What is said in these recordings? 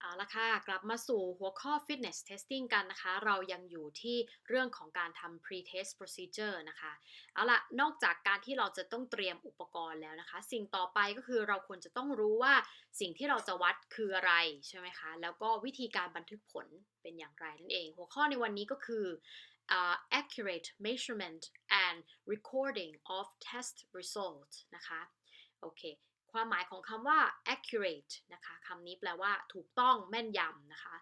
เอาละค่ะ กลับมาสู่หัวข้อ fitness testing กันนะคะ เรายังอยู่ที่เรื่องของการทำ pre-test procedure นะคะ เอาละนอกจากการที่เราจะต้องเตรียมอุปกรณ์แล้วนะคะ สิ่งต่อไปก็คือเราควรจะต้องรู้ว่าสิ่งที่เราจะวัดคืออะไรใช่ไหมคะ แล้วก็วิธีการบันทึกผลเป็นอย่างไรนั่นเอง หัวข้อในวันนี้ก็คือ uh, accurate measurement and recording of test results นะคะ โอเค ความหมายของคำว่า accurate นะคะคำนี้แปลว่าถูกต้องแม่นยำนะคะ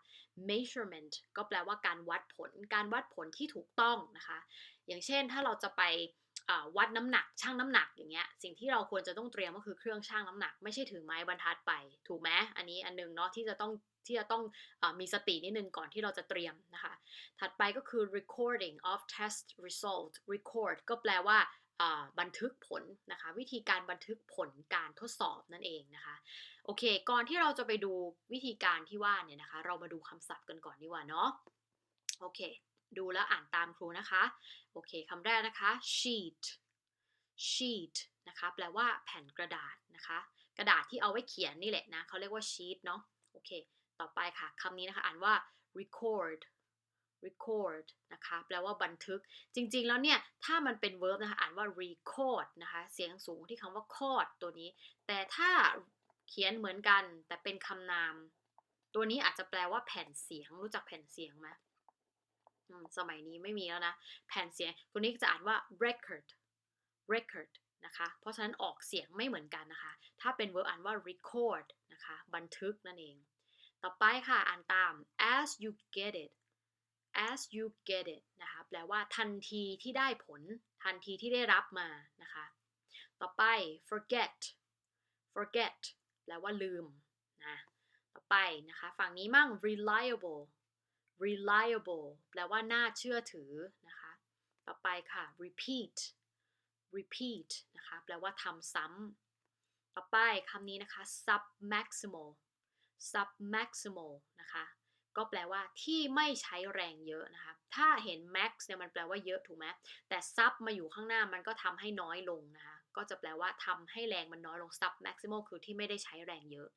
measurement ก็แปลว่าการวัดผล การวัดผลที่ถูกต้องนะคะ อย่างเช่นถ้าเราจะไปวัดน้ำหนักชั่งน้ำหนักอย่างเงี้ยสิ่งที่เราควรจะต้องเตรียมก็คือเครื่องชั่งน้ำหนัก ไม่ใช่ถือไม้บรรทัดไป ถูกไหมอันนี้อันนึงเนาะที่จะต้องที่จะต้องอมีสตินิดนึงก่อนที่เราจะเตรียมนะคะ ถัดไปก็คือ recording of test result record ก็แปลว่า บันทึกผลนะคะ วิธีการบันทึกผลการทดสอบนั่นเองนะคะโอเค ก่อนที่เราจะไปดูวิธีการที่ว่าเนี่ยนะคะ เรามาดูคำศัพท์กันก่อนดีกว่าเนาะโอเค ดูแล้วอ่านตามครูนะคะ โอเคคำแรกนะคะ sheet sheet นะคะแปลว่าแผ่นกระดาษนะคะ กระดาษที่เอาไว้เขียนนี่แหละนะเขาเรียกว่า sheet เนาะโอเค ต่อไปค่ะคำนี้นะคะอ่านว่า record record นะคะแปลว่าบันทึกจริงๆแล้วเนี่ย ถ้ามันเป็น verb นะคะอ่านว่า record นะคะเสียงสูงที่คำว่า cord ตัวนี้ แต่ถ้าเขียนเหมือนกันแต่เป็นคำนาม ตัวนี้อาจจะแปลว่าแผ่นเสียงรู้จักแผ่นเสียงไหมสมัยนี้ไม่มีแล้วนะ แผ่นเสียงตัวนี้จะอ่านว่า record record นะคะเพราะฉะนั้นออกเสียงไม่เหมือนกันนะคะ ถ้าเป็น verb อ่านว่า record นะคะบันทึกนั่นเอง ต่อไปค่ะอ่านตาม as you get it as you get it นะคะแปลว่าทันทีที่ได้ผล ทันทีที่ได้รับมานะคะ ต่อไป forget forget แปลว่าลืมนะต่อไปนะคะฝั่งนี้มั่ง reliable reliable แปลว่าน่าเชื่อถือนะคะ ต่อไปค่ะ repeat repeat นะคะแปลว่าทำซ้ำต่อไปคำนี้นะคะ sub maximal sub maximal นะคะ ก็แปลว่าที่ไม่ใช้แรงเยอะนะคะ ถ้าเห็น max เนี่ยมันแปลว่าเยอะถูกไหมแต่ sub มาอยู่ข้างหน้ามันก็ทำให้น้อยลงนะคะ ก็จะแปลว่าทำให้แรงมันน้อยลง sub maximal คือที่ไม่ได้ใช้แรงเยอะ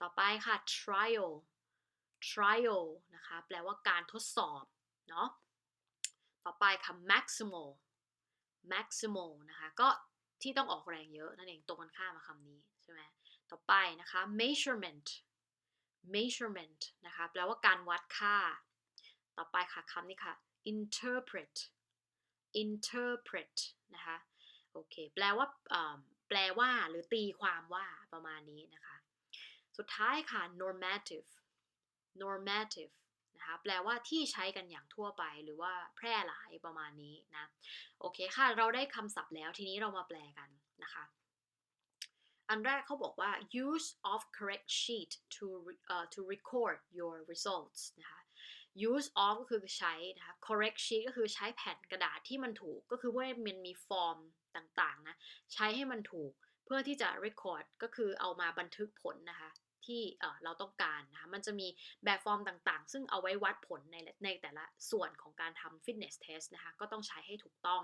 ต่อไปค่ะ trial trial นะคะ แปลว่าการทดสอบ เนาะ ต่อไปค่ะ maximal maximal นะคะ ก็ที่ต้องออกแรงเยอะนั่นเองตรงกันข้ามมาคำนี้ ใช่ไหม ต่อไปนะคะ measurement measurement นะคะแปลว่าการวัดค่า ต่อไปค่ะคำนี้ค่ะ interpret interpret นะคะโอเคแปลว่าแปลว่าหรือตีความว่าประมาณนี้นะคะ สุดท้ายค่ะ normative normative นะคะแปลว่าที่ใช้กันอย่างทั่วไปหรือว่าแพร่หลายประมาณนี้นะ โอเคค่ะ เราได้คำศัพท์แล้วทีนี้เรามาแปลกันนะคะ อันแรกเขาบอกว่า use of correct sheet to uh, to record your results นะคะ use of ก็คือใช้นะคะ correct sheet ก็คือใช้แผ่นกระดาษที่มันถูก ก็คือว่ามันมีฟอร์มต่างๆนะใช้ให้มันถูกเพื่อที่จะ record ก็คือเอามาบันทึกผลนะคะที่เราต้องการนะคะมันจะมีแบบฟอร์มต่างๆ ซึ่งเอาไว้วัดผลในในแต่ละส่วนของการทำ fitness test นะคะก็ต้องใช้ให้ถูกต้อง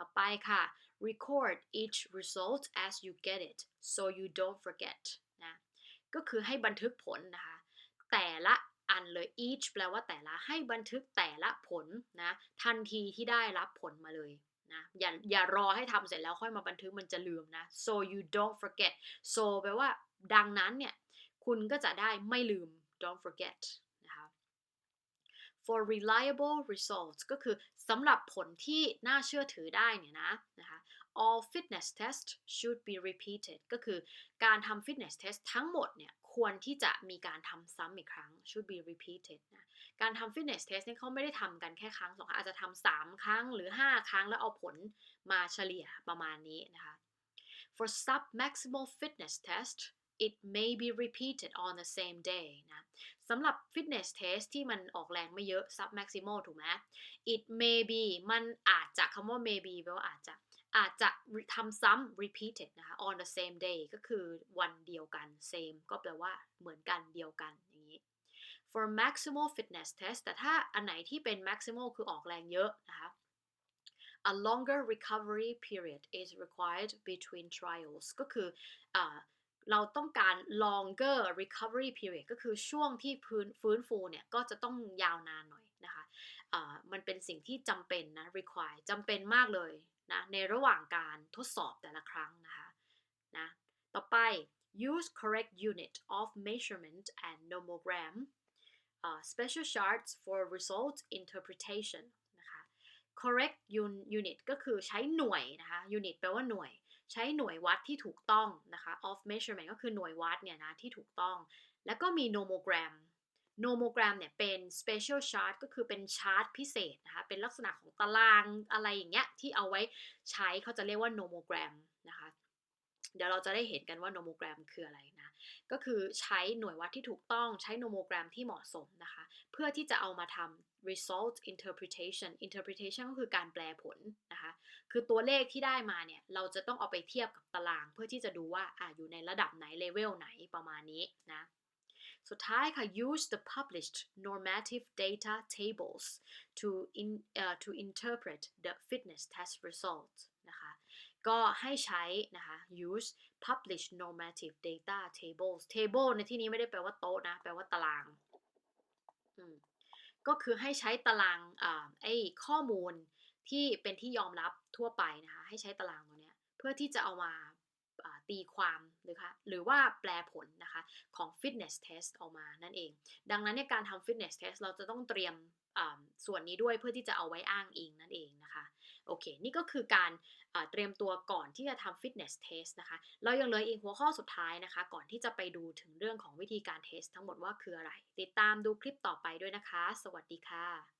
ต่อไปค่ะ record each result as you get it so you don't forget นะ ก็คือให้บันทึกผลนะคะ แต่ละอันเลย each แปลว่าแต่ละให้บันทึกแต่ละผลนะ ทันทีที่ได้รับผลมาเลยนะอย่าอย่ารอให้ทำเสร็จแล้วค่อยมาบันทึกมันจะลืมนะ so you don't forget so แปลว่าดังนั้นเนี่ย คุณก็จะได้ไม่ลืม don't forget for reliable results ก็คือสำหรับผลที่น่าเชื่อถือได้เนี่ยนะนะคะ all fitness tests should be repeated ก็คือการทำ fitness test ทั้งหมดเนี่ยควรที่จะมีการทำซ้ำอีกครั้ง should be repeated นะการทำ fitness test เนี่ยเขาไม่ได้ทำกันแค่ครั้งสองครั้งอาจจะทำสามครั้งหรือ 5 ครั้งแล้วเอาผลมาเฉลี่ยประมาณนี้นะคะ for sub maximal fitness test it may be repeated on the same day นะสำหรับ fitness test ที่มันออกแรงไม่เยอะ sub maximal ถูกไหม it may be มันอาจจะคำว่า may be แปลว่าอาจจะอาจจะทำซ้ำ repeated นะคะ on the same day ก็คือวันเดียวกัน same ก็แปลว่าเหมือนกันเดียวกันอย่างนี้ for maximal fitness test แต่ถ้าอันไหนที่เป็น maximal คือออกแรงเยอะนะคะ a longer recovery period is required between trials ก็คืออ เราต้องการ longer recovery period ก็คือช่วงที่พื้นฟื้นฟูเนี่ย ก็จะต้องยาวนานหน่อยนะคะะมันเป็นสิ่งที่จำเป็นนะ require จำเป็นมากเลยนะในระหว่างการทดสอบแต่ละครั้งนะคะนะต่อไป use correct unit of measurement and nomogram uh, special charts for result interpretation นะคะ correct unit ก็คือใช้หน่วยนะคะ unit แปลว่าหน่วย ใช้หน่วยวัดที่ถูกต้องนะคะ of measurement ก็คือหน่วยวัดเนี่ยนะที่ถูกต้อง แล้วก็มี nomogram nomogram เนี่ยเป็น special chart ก็คือเป็นชาร์ตพิเศษนะคะ เป็นลักษณะของตารางอะไรอย่างเงี้ยที่เอาไว้ใช้เขาจะเรียกว่า nomogram นะคะ เดี๋ยวเราจะได้เห็นกันว่า nomogram คืออะไรนะ ก็คือใช้หน่วยวัดที่ถูกต้องใช้ nomogram ที่เหมาะสมนะคะ เพื่อที่จะเอามาทำ result interpretation interpretation ก็คือการแปลผลนะคะ คือตัวเลขที่ได้มาเนี่ย เราจะต้องเอาไปเทียบกับตาราง เพื่อที่จะดูว่าอ่าอยู่ในระดับไหนเลเวลไหนประมาณนี้นะสุดท้ายค่ะ use the published normative data tables to in uh, to interpret the fitness test results ก็ให้ใช้นะคะ use publish normative data tables table ในที่นี้ไม่ได้แปลว่าโต๊ะนะ แปลว่าตาราง ก็คือให้ใช้ตารางอไอ้ข้อมูลที่เป็นที่ยอมรับทั่วไปนะคะ ให้ใช้ตารางตัวเนี้ย เพื่อที่จะเอามาตีความหรือคะหรือว่าแปลผลนะคะของ fitness test ออกมานั่นเอง ดังนั้นในการทำ fitness test เราจะต้องเตรียมส่วนนี้ด้วยเพื่อที่จะเอาไว้อ้างอิงนั่นเองนะคะ โอเค นี่ก็คือการ เตรียมตัวก่อนที่จะทำฟิตเนสเทสนะคะ เรายังเหลืออีกหัวข้อสุดท้ายนะคะ ก่อนที่จะไปดูถึงเรื่องของวิธีการเทสทั้งหมดว่าคืออะไร ติดตามดูคลิปต่อไปด้วยนะคะ สวัสดีค่ะ